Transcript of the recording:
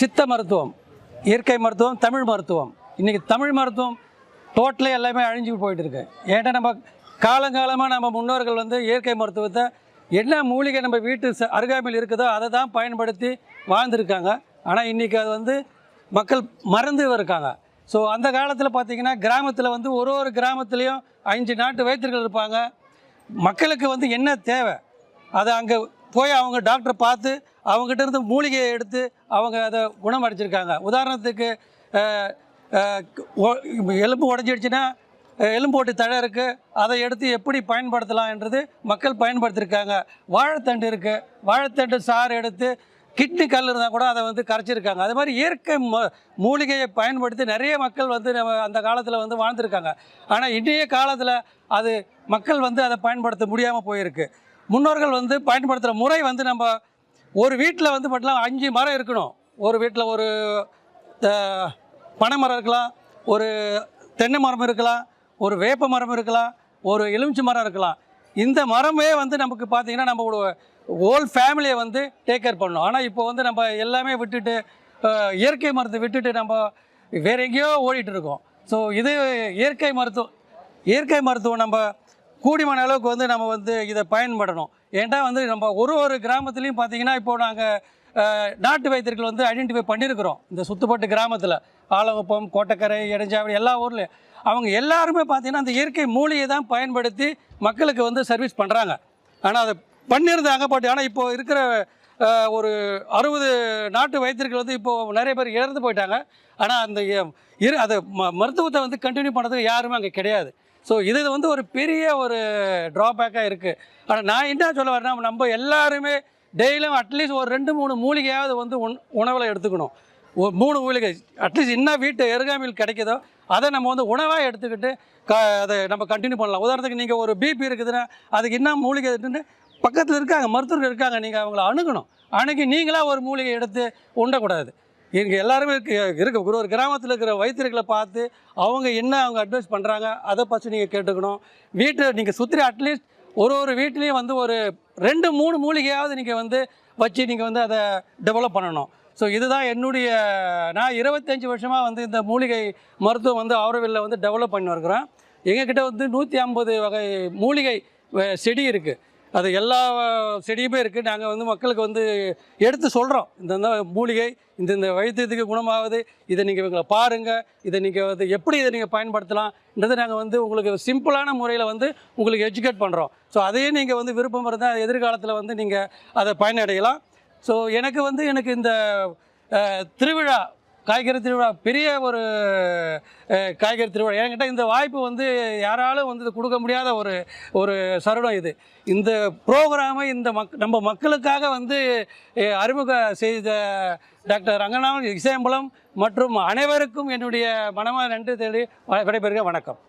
சித்த மருத்துவம் இயற்கை மருத்துவம் தமிழ் மருத்துவம். இன்றைக்கி தமிழ் மருத்துவம் டோட்டலே எல்லாமே அழிஞ்சு போயிட்டு இருக்கு ஏன்டா நம்ம காலங்காலமாக நம்ம முன்னோர்கள் வந்து இயற்கை மருத்துவத்தை என்ன மூலிகை நம்ம வீட்டு ச- அருகாமையில் இருக்குதோ அதை தான் பயன்படுத்தி வாழ்ந்துருக்காங்க. ஆனால் இன்றைக்கி அது வந்து மக்கள் மறந்து இருக்காங்க. ஸோ அந்த காலத்தில் பார்த்தீங்கன்னா கிராமத்தில் வந்து ஒரு ஒரு கிராமத்துலேயும் அஞ்சு நாட்டு வைத்தியர்கள் இருப்பாங்க. மக்களுக்கு வந்து என்ன தேவை? அதை அங்கே போய் அவங்க டாக்டரை பார்த்து அவங்ககிட்ட இருந்து மூலிகையை எடுத்து அவங்க அதை குணமடைச்சிருக்காங்க உதாரணத்துக்கு எலும்பு உடஞ்சிடுச்சுன்னா எலும்பு எலும்போட்டு தழை இருக்குது அதை எடுத்து எப்படி பயன்படுத்தலாம்ன்றது மக்கள் பயன்படுத்தியிருக்காங்க வாழைத்தண்டு இருக்குது வாழைத்தண்டு சாறு எடுத்து கிட்னி கல் இருந்தால் கூட அதை வந்து கரைச்சிருக்காங்க. அது மாதிரி இயற்கை ம மூலிகையை பயன்படுத்தி நிறைய மக்கள் வந்து நம்ம அந்த காலத்தில் வந்து வாழ்ந்துருக்காங்க. ஆனால் இன்றைய காலத்தில் அது மக்கள் வந்து அதை பயன்படுத்த முடியாமல் போயிருக்கு. முன்னோர்கள் வந்து பயன்படுத்துகிற முறை வந்து நம்ம ஒரு வீட்டில் வந்து மட்டும் அஞ்சு மரம் இருக்கணும். ஒரு வீட்டில் ஒரு பனை மரம் இருக்கலாம் ஒரு தென்னை மரம் இருக்கலாம் ஒரு வேப்ப மரம் இருக்கலாம் ஒரு எலுமிச்சை மரம் இருக்கலாம். இந்த மரமே வந்து நமக்கு பார்த்தீங்கன்னா நம்ம ஹோல் ஃபேமிலியை வந்து டேக் கேர் பண்ணணும். ஆனால் இப்போ வந்து நம்ம எல்லாமே விட்டுட்டு இயற்கை மரத்தை விட்டுட்டு நம்ம வேற எங்கேயோ ஓடிட்டு இருக்கோம். ஸோ இது இயற்கை மருத்துவம் இயற்கை மருத்துவம் நம்ம கூடிமான அளவுக்கு வந்து நம்ம வந்து இதை பயன்படணும். ஏன்டா வந்து நம்ம ஒரு ஒரு கிராமத்துலேயும் பார்த்தீங்கன்னா இப்போ நாங்கள் நாட்டு வைத்தியர்கள் வந்து ஐடென்டிஃபை பண்ணியிருக்கிறோம் இந்த சுத்துப்பட்டு கிராமத்தில் ஆலங்குப்பம் கோட்டக்கரை இடைஞ்சாவடி எல்லா ஊர்லேயும். அவங்க எல்லாருமே பார்த்தீங்கன்னா அந்த இயற்கை மூலிகையை தான் பயன்படுத்தி மக்களுக்கு வந்து சர்வீஸ் பண்ணுறாங்க ஆனால் அதை பண்ணியிருந்தாங்க பட் ஆனால் இப்போ இருக்கிற ஒரு அறுபது நாட்டு வைத்தியர்கள் வந்து இப்போது நிறைய பேர் இறந்து போயிட்டாங்க. ஆனால் அந்த இரு அதை ம மருத்துவத்தை வந்து கண்டினியூ பண்ணுறதுக்கு யாருமே அங்கே கிடையாது. ஸோ இது வந்து ஒரு பெரிய ஒரு ட்ராபேக்காக இருக்குது ஆனால் நான் என்ன சொல்ல வரேன்னா நம்ம எல்லாருமே டெய்லியும் அட்லீஸ்ட் ஒரு ரெண்டு மூணு மூலிகையாவது வந்து உண் உணவில் எடுத்துக்கணும். ஒரு மூணு மூலிகை அட்லீஸ்ட் என்ன வீட்டு எருகாமையில் கிடைக்குதோ அதை நம்ம வந்து உணவாக எடுத்துக்கிட்டு க அதை நம்ம கண்டினியூ பண்ணலாம். உதாரணத்துக்கு நீங்கள் ஒரு பிபி இருக்குதுன்னா அதுக்கு என்ன மூலிகை இருக்குன்னு பக்கத்தில் இருக்காங்க மருத்துவர்கள் இருக்காங்க நீங்கள் அவங்கள அணுகணும். அணுகி நீங்களாக ஒரு மூலிகை எடுத்து உண்டக்கூடாது. இங்கே எல்லாருமே இருக்க ஒரு ஒரு கிராமத்தில் இருக்கிற வைத்தியர்களை பார்த்து அவங்க என்ன அவங்க அட்வைஸ் பண்ணுறாங்க அதை பற்றி நீங்கள் கேட்டுக்கணும். வீட்டை நீங்கள் சுற்றி அட்லீஸ்ட் ஒரு ஒரு வீட்லேயும் வந்து ஒரு ரெண்டு மூணு மூலிகையாவது நீங்கள் வந்து வச்சு நீங்கள் வந்து அதை டெவலப் பண்ணணும். ஸோ இதுதான் என்னுடைய நான் இருபத்தஞ்சி வருஷமாக வந்து இந்த மூலிகை மருத்துவம் வந்து ஆரோவில் வந்து டெவலப் பண்ணி வருகிறேன். எங்ககிட்ட வந்து நூற்றி ஐம்பது வகை மூலிகை செடி இருக்குது அது எல்லா செடியுமே இருக்குது நாங்கள் வந்து மக்களுக்கு வந்து எடுத்து சொல்கிறோம் இந்த மூலிகை இந்த இந்த வைத்தியத்துக்கு குணமாகுது இதை நீங்கள் இவங்களை பாருங்கள் இதை நீங்கள் வந்து எப்படி இதை நீங்கள் பயன்படுத்தலாம்ன்றதை நாங்கள் வந்து உங்களுக்கு சிம்பிளான முறையில் வந்து உங்களுக்கு எஜுகேட் பண்ணுறோம் ஸோ அதையே நீங்கள் வந்து விருப்பம் இருந்தால் எதிர்காலத்தில் வந்து நீங்கள் அதை பயனடையலாம். ஸோ எனக்கு வந்து எனக்கு இந்த திருவிழா காய்கறி திருவிழா பெரிய ஒரு காய்கறி திருவிழா. என்கிட்ட இந்த வாய்ப்பு வந்து யாராலும் வந்து கொடுக்க முடியாத ஒரு ஒரு சருடம் இது. இந்த ப்ரோக்ராமை இந்த மக் நம்ம மக்களுக்காக வந்து அறிமுக செய்த டாக்டர் ரங்கநாதன் இசையம்பலம் மற்றும் அனைவருக்கும் என்னுடைய மனமாக நன்றி தேடி விடைபெறுக. வணக்கம்.